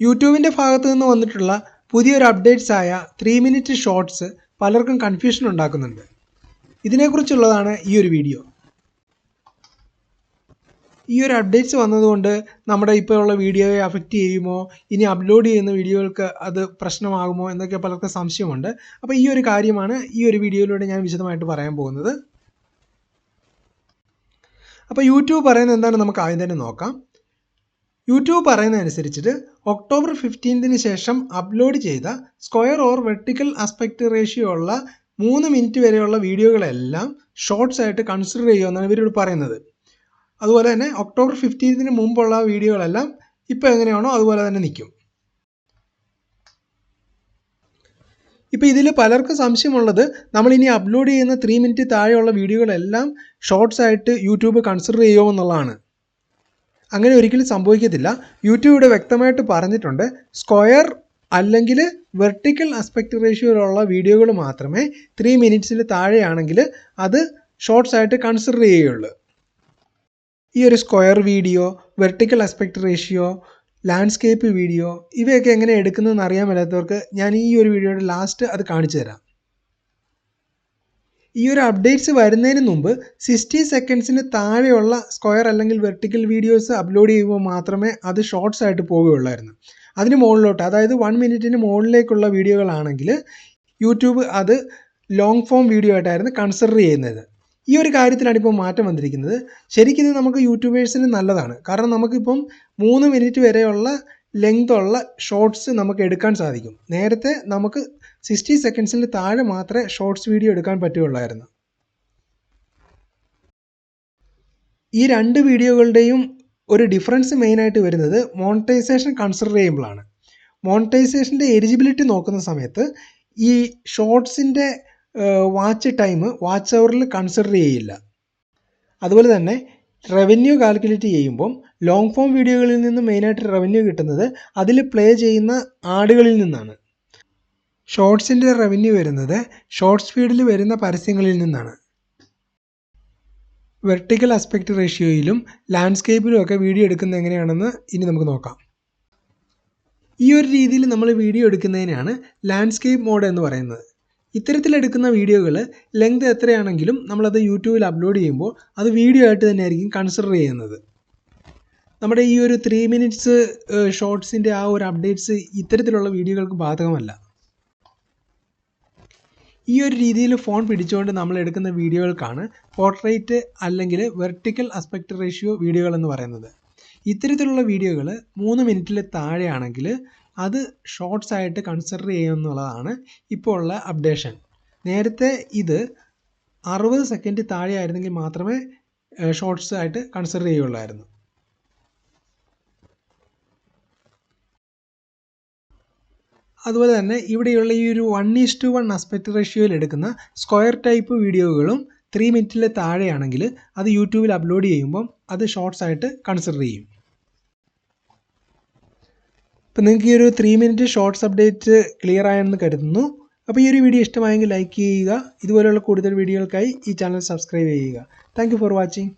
യൂട്യൂബിന്റെ ഭാഗത്ത് നിന്ന് വന്നിട്ടുള്ള പുതിയൊരു അപ്ഡേറ്റ്സ് ആയ ത്രീ മിനിറ്റ് ഷോർട്സ് പലർക്കും കൺഫ്യൂഷൻ ഉണ്ടാക്കുന്നുണ്ട്. ഇതിനെക്കുറിച്ചുള്ളതാണ് ഈ ഒരു വീഡിയോ ഈ ഒരു അപ്ഡേറ്റ്സ് വന്നതുകൊണ്ട് നമ്മുടെ ഇപ്പോഴുള്ള വീഡിയോയെ അഫക്റ്റ് ചെയ്യുമോ? ഇനി അപ്ലോഡ് ചെയ്യുന്ന വീഡിയോകൾക്ക് അത് പ്രശ്നമാകുമോ? എന്നൊക്കെ പലർക്കും സംശയമുണ്ട്. അപ്പോൾ ഈ ഒരു കാര്യമാണ് ഈ ഒരു വീഡിയോയിലൂടെ ഞാൻ വിശദമായിട്ട് പറയാൻ പോകുന്നത്. അപ്പോൾ യൂട്യൂബ് പറയുന്നത് എന്താണ്? നമുക്ക് ആദ്യം തന്നെ നോക്കാം. യൂട്യൂബ് പറയുന്നതനുസരിച്ചിട്ട് ഒക്ടോബർ ഫിഫ്റ്റീൻത്തിന് ശേഷം അപ്ലോഡ് ചെയ്ത square or vertical aspect ratio ഉള്ള മൂന്ന് മിനിറ്റ് വരെയുള്ള വീഡിയോകളെല്ലാം ഷോർട്സ് ആയിട്ട് കൺസിഡർ ചെയ്യുമെന്നാണ് ഇവരോട് പറയുന്നത്. അതുപോലെ തന്നെ ഒക്ടോബർ ഫിഫ്റ്റീൻത്തിന് മുമ്പുള്ള വീഡിയോകളെല്ലാം ഇപ്പോൾ എങ്ങനെയാണോ അതുപോലെ തന്നെ നിൽക്കും. ഇപ്പോൾ ഇതിൽ പലർക്കും സംശയമുള്ളത് നമ്മൾ ഇനി അപ്ലോഡ് ചെയ്യുന്ന ത്രീ മിനിറ്റ് താഴെയുള്ള വീഡിയോകളെല്ലാം ഷോർട്സ് ആയിട്ട് യൂട്യൂബ് കൺസിഡർ ചെയ്യുമോ എന്നുള്ളതാണ്. അങ്ങനെ ഒരിക്കലും സംഭവിക്കത്തില്ല. യൂട്യൂബ് ഇവിടെ വ്യക്തമായിട്ട് പറഞ്ഞിട്ടുണ്ട്. സ്ക്വയർ അല്ലെങ്കിൽ വെർട്ടിക്കൽ അസ്പെക്ട് റേഷ്യോയിലുള്ള വീഡിയോകൾ മാത്രമേ ത്രീ മിനിറ്റ്സിൽ താഴെയാണെങ്കിൽ അത് ഷോർട്സ് ആയിട്ട് കൺസിഡർ ചെയ്യുകയുള്ളൂ. ഈ ഒരു square video vertical aspect ratio landscape video ഇവയൊക്കെ എങ്ങനെ എടുക്കുന്നതെന്ന് അറിയാൻ മേലാത്തവർക്ക് ഞാൻ ഈ ഒരു വീഡിയോയുടെ ലാസ്റ്റ് അത് കാണിച്ചു തരാം ഈ ഒരു അപ്ഡേറ്റ്സ് വരുന്നതിന് മുമ്പ് സിക്സ്റ്റി സെക്കൻഡ്സിന് താഴെയുള്ള സ്ക്വയർ അല്ലെങ്കിൽ വെർട്ടിക്കൽ വീഡിയോസ് അപ്ലോഡ് ചെയ്യുമ്പോൾ മാത്രമേ അത് ഷോർട്സ് ആയിട്ട് പോവുകയുള്ളായിരുന്നു അതിന് മുകളിലോട്ട് അതായത് വൺ മിനിറ്റിന് മുകളിലേക്കുള്ള വീഡിയോകളാണെങ്കിൽ യൂട്യൂബ് അത് ലോങ് ഫോം വീഡിയോ ആയിട്ടായിരുന്നു കൺസിഡർ ചെയ്യുന്നത്. ഈ ഒരു കാര്യത്തിലാണ് ഇപ്പോൾ മാറ്റം വന്നിരിക്കുന്നത്. ശരിക്കും ഇത് നമുക്ക് യൂട്യൂബേഴ്സിന് നല്ലതാണ്. കാരണം നമുക്കിപ്പം മൂന്ന് മിനിറ്റ് വരെയുള്ള ലെങ്ത് ഉള്ള ഷോർട്സ് നമുക്ക് എടുക്കാൻ സാധിക്കും. നേരത്തെ നമുക്ക് സിക്സ്റ്റി സെക്കൻഡ്സിൽ താഴെ മാത്രമേ ഷോർട്സ് വീഡിയോ എടുക്കാൻ പറ്റുകയുള്ളായിരുന്നു. ഈ രണ്ട് വീഡിയോകളുടെയും ഒരു ഡിഫറൻസ് മെയിനായിട്ട് വരുന്നത് മോണിറ്റൈസേഷൻ കൺസിഡർ ചെയ്യുമ്പോഴാണ്. മോണിറ്റൈസേഷന്റെ എലിജിബിലിറ്റി നോക്കുന്ന സമയത്ത് ഈ ഷോർട്സിന്റെ വാച്ച് ടൈം വാച്ച് അവറിൽ കൺസിഡർ ചെയ്യില്ല. അതുപോലെ തന്നെ റവന്യൂ കാൽക്കുലേറ്റ് ചെയ്യുമ്പം ലോങ് ഫോം വീഡിയോകളിൽ നിന്ന് മെയിനായിട്ട് റവന്യൂ കിട്ടുന്നത് അതിൽ പ്ലേ ചെയ്യുന്ന ആടുകളിൽ നിന്നാണ്. ഷോർട്സിന്റെ റവന്യൂ വരുന്നത് ഷോർട്ട് സ്പീഡിൽ വരുന്ന പരസ്യങ്ങളിൽ നിന്നാണ്. വെർട്ടിക്കൽ അസ്പെക്ട് റേഷ്യോയിലും ലാൻഡ്സ്കേപ്പിലും ഒക്കെ വീഡിയോ എടുക്കുന്നത് എങ്ങനെയാണെന്ന് ഇനി നമുക്ക് നോക്കാം. ഈ ഒരു രീതിയിൽ നമ്മൾ വീഡിയോ എടുക്കുന്നതിനാണ് ലാൻഡ്സ്കേപ്പ് മോഡ് എന്ന് പറയുന്നത്. ഇത്തരത്തിലെടുക്കുന്ന വീഡിയോകൾ ലെങ്ത് എത്രയാണെങ്കിലും നമ്മളത് യൂട്യൂബിൽ അപ്ലോഡ് ചെയ്യുമ്പോൾ അത് വീഡിയോ ആയിട്ട് തന്നെ ആയിരിക്കും കൺസിഡർ ചെയ്യുന്നത്. നമ്മുടെ ഈ ഒരു ത്രീ മിനിറ്റ്സ് ഷോർട്സിന്റെ ആ ഒരു അപ്ഡേറ്റ്സ് ഇത്തരത്തിലുള്ള വീഡിയോകൾക്ക് ബാധകമല്ല. ഈ ഒരു രീതിയിൽ ഫോൺ പിടിച്ചുകൊണ്ട് നമ്മൾ എടുക്കുന്ന വീഡിയോകൾക്കാണ് പോർട്രേറ്റ് അല്ലെങ്കിൽ വെർട്ടിക്കൽ അസ്പെക്ട് റേഷ്യോ വീഡിയോകൾ എന്ന് പറയുന്നത്. ഇത്തരത്തിലുള്ള വീഡിയോകൾ മൂന്ന് മിനിറ്റിൽ താഴെയാണെങ്കിൽ അത് ഷോർട്സ് ആയിട്ട് കൺസിഡർ ചെയ്യുമെന്നുള്ളതാണ് ഇപ്പോൾ ഉള്ള അപ്ഡേഷൻ നേരത്തെ ഇത് അറുപത് സെക്കൻഡ് താഴെ ആയിരുന്നെങ്കിൽ മാത്രമേ ഷോർട്സ് ആയിട്ട് കൺസിഡർ ചെയ്യുള്ളായിരുന്നു അതുപോലെ തന്നെ ഇവിടെയുള്ള ഈ ഒരു one is to one aspect റേഷ്യോയിൽ എടുക്കുന്ന സ്ക്വയർ ടൈപ്പ് വീഡിയോകളും ത്രീ മിനിറ്റിൽ താഴെയാണെങ്കിൽ അത് യൂട്യൂബിൽ അപ്ലോഡ് ചെയ്യുമ്പം അത് ഷോർട്സ് ആയിട്ട് കൺസിഡർ ചെയ്യും. അപ്പോൾ നിങ്ങൾക്ക് ഈ ഒരു three minute shorts update clear ആയെന്ന് കരുതുന്നു. അപ്പോൾ ഈ ഒരു വീഡിയോ ഇഷ്ടമായെങ്കിൽ ലൈക്ക് ചെയ്യുക. ഇതുപോലെയുള്ള കൂടുതൽ വീഡിയോകൾക്കായി ഈ ചാനൽ സബ്സ്ക്രൈബ് ചെയ്യുക. Thank for watching